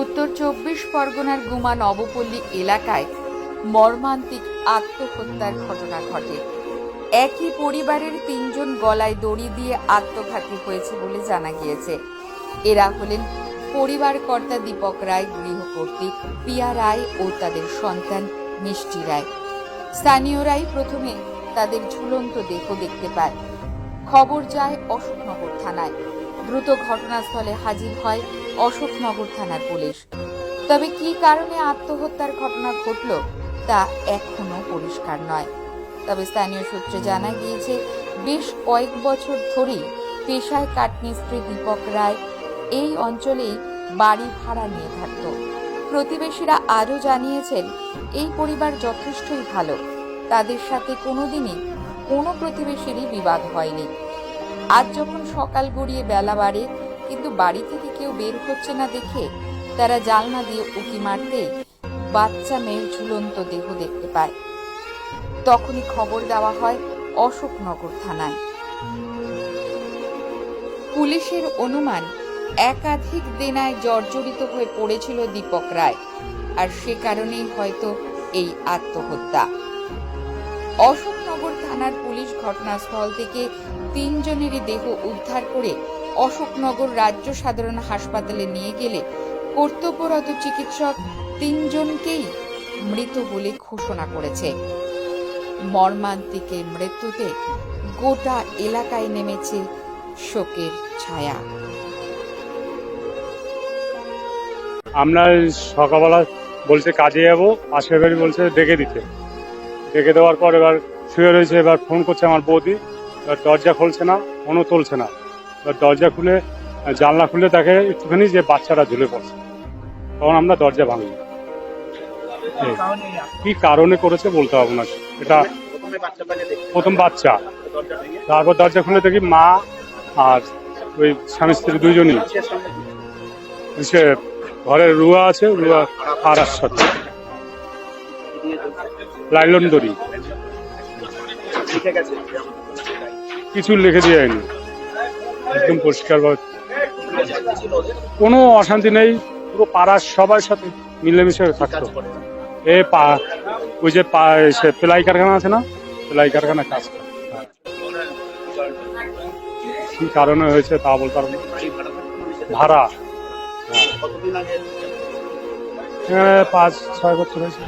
উত্তর চব্বিশ পরগনার গুমা নবপল্লী এলাকায় মর্মান্তিক আত্মহত্যার ঘটনা ঘটে। একই পরিবারের তিনজন গলায় দড়ি দিয়ে আত্মঘাতী হয়েছে বলে জানা গিয়েছে। এরা হলেন পরিবার কর্তা দীপক রায়, গৃহকর্ত্রী পিয়া রায় ও তাদের সন্তান মিষ্টি রায়। স্থানীয়রাই প্রথমে তাদের ঝুলন্ত দেহ দেখতে পায়। খবর যায় অশোকনগর থানায়। দ্রুত ঘটনাস্থলে হাজির হয় অশোকনগর থানার পুলিশ। তবে কী কারণে আত্মহত্যার ঘটনা ঘটল তা এখনও পরিষ্কার নয়। তবে স্থানীয় সূত্রে জানা গিয়েছে, বেশ কয়েক বছর ধরেই পেশায় কাঠমিস্ত্রি দীপক রায় এই অঞ্চলেই বাড়ি ভাড়া নিয়ে থাকত। প্রতিবেশীরা আরও জানিয়েছেন, এই পরিবার যথেষ্টই ভালো। তাদের সাথে কোনোদিনই কোনো প্রতিবেশীরই বিবাদ হয়নি। আজ যখন সকাল গড়িয়ে বেলা বাড়ে, কিন্তু বাড়ি থেকে কেউ বের হচ্ছে না দেখে, তারা জালনা দিয়ে উকি মারতে বাচ্চা মেয়ের ঝুলন্ত দেহ দেখতে পায়। তখনই খবর দেওয়া হয় অশোকনগর থানায়। পুলিশের অনুমান, একাধিক দেনায় জর্জরিত হয়ে পড়েছিল দীপক রায়, আর সে কারণেই হয়তো এই আত্মহত্যা। অশোকনগর থানার পুলিশ ঘটনাস্থল থেকে তিনজনেরই দেহ উদ্ধার করে অশোকনগর রাজ্য সাধারণ হাসপাতালে নিয়ে গেলে কর্তব্যরত চিকিৎসক তিনজনকেই মৃত বলে ঘোষণা করেছে। মর্মান্তিক এই মৃত্যুতে গোটা এলাকায় নেমেছে শোকের ছায়া। আমরা সকালবেলা বলছে কাজে যাব বাড়ি বলছে ডেকে দিতে। ডেকে দেওয়ার পর এবার শুয়ে রয়েছে, এবার ফোন করছে আমার বৌদি। এবার দরজা খুলছে না, ফোনও তুলছে না। এবার দরজা খুলে, জানলা খুলে দেখে একটুখানি যে বাচ্চাটা ঝুলে পড়ছে। তখন আমরা দরজা ভাঙি কি কারণে করেছে বলতে পারব না। এটা প্রথমে বাচ্চা। তারপর দরজা খুলে দেখি মা আর ওই স্বামী স্ত্রী দুইজনই। ঘরের রুয়া আছে রুয়া আর চলছে লাইলন দড়ি কিছু লিখে দিয়ে যায়নি একদম পরিষ্কার কোনো অশান্তি নেই, পুরো পাড়ার সবার সাথে মিলেমিশে থাকতো। এ পা, ওই যে পা, সে প্লাই কারখানা আছে না? প্লাই কারখানা কাজ করে। কি কারণে হয়েছে তা বলতে পারব ভাড়া। হ্যাঁ। পাঁচ, ছয় বছর হয়েছে।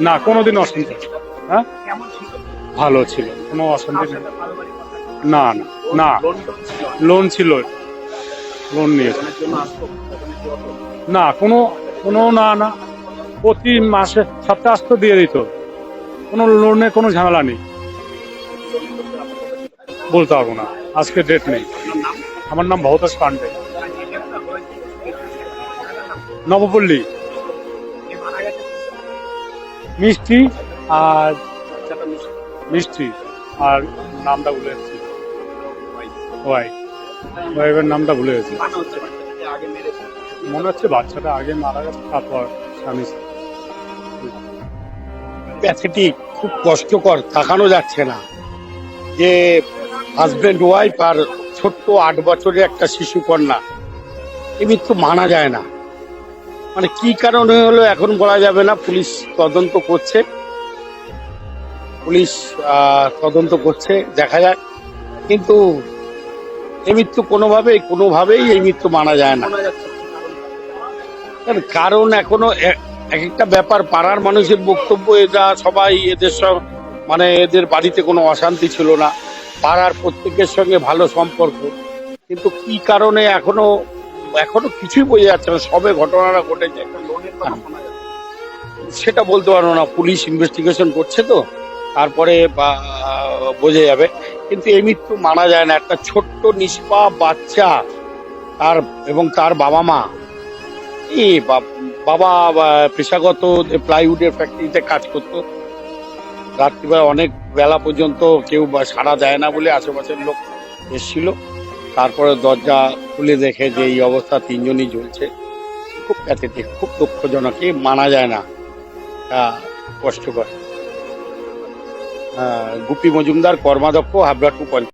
না কোনোদিন অশান্তি হ্যাঁ? ভালো ছিল কোনো অশান্তি নেই। না না না। লোন ছিল? লোন নিয়েছে? না কোনো কোনো না না। প্রতি মাসে সপ্তাহ আসতো দিয়ে দিত। কোনো লোনে কোনো ঝামেলা নেই। বলতে পারব না। আজকে ডেট নেই। আমার নাম ভবতোষ পান্ডে। আর যে একটা হয়েছে, সেটার নাম? নবপল্লী? মিষ্টি আর মিষ্টি আর নামটা ভুলে যাচ্ছি। ওয়াই। ওয়াইফের নামটা ভুলে গেছি। মনে হচ্ছে বাচ্চাটা আগে মারা গেছে, তারপর স্বামী প্যাথেটিক, খুব কষ্টকর, তাকানো যাচ্ছে না। যে হাজবেন্ড ওয়াইফ আর ছোট্ট আট বছরের একটা শিশু কন্যা এ মৃত্যু মানা যায় না। মানে কি কারণে হলো এখন বলা যাবে না, পুলিশ তদন্ত করছে। পুলিশ তদন্ত করছে, দেখা যাক। কিন্তু এই মৃত্যু কোনোভাবেই কোনোভাবেই এই মৃত্যু মানা যায় না। কারণ? এখনও এক একটা ব্যাপার, পাড়ার মানুষের বক্তব্য এটা সবাই এদের সব মানে এদের বাড়িতে কোনো অশান্তি ছিল না। পাড়ার প্রত্যেকের সঙ্গে ভালো সম্পর্ক। কিন্তু কি কারণে এখনও এখনও কিছুই বোঝা যাচ্ছে না, সবে ঘটনাটা ঘটেছে একটা। সেটা বলতে পারব না, পুলিশ ইনভেস্টিগেশন করছে তো, তারপরে বোঝা যাবে। কিন্তু এই মৃত্যু মানা যায় না, একটা ছোট্ট নিষ্পাপ বাচ্চা, তার এবং তার বাবা মা। বা- বাবা পেশাগত প্লাইউডের ফ্যাক্টরিতে কাজ করতো, রাত্রিবেলা অনেক বেলা পর্যন্ত কেউ সাড়া দেয় না বলে আশেপাশের লোক এসেছিল। তারপরে দরজা খুলে দেখে যে এই অবস্থা, তিনজনই ঝুলছে খুব প্যাথেটিক খুব দুঃখজনক, এ মানা যায় না। কষ্টকর। গুপি মজুমদার, কর্মাধ্যক্ষ, হাবড়া টু পঞ্চায়েত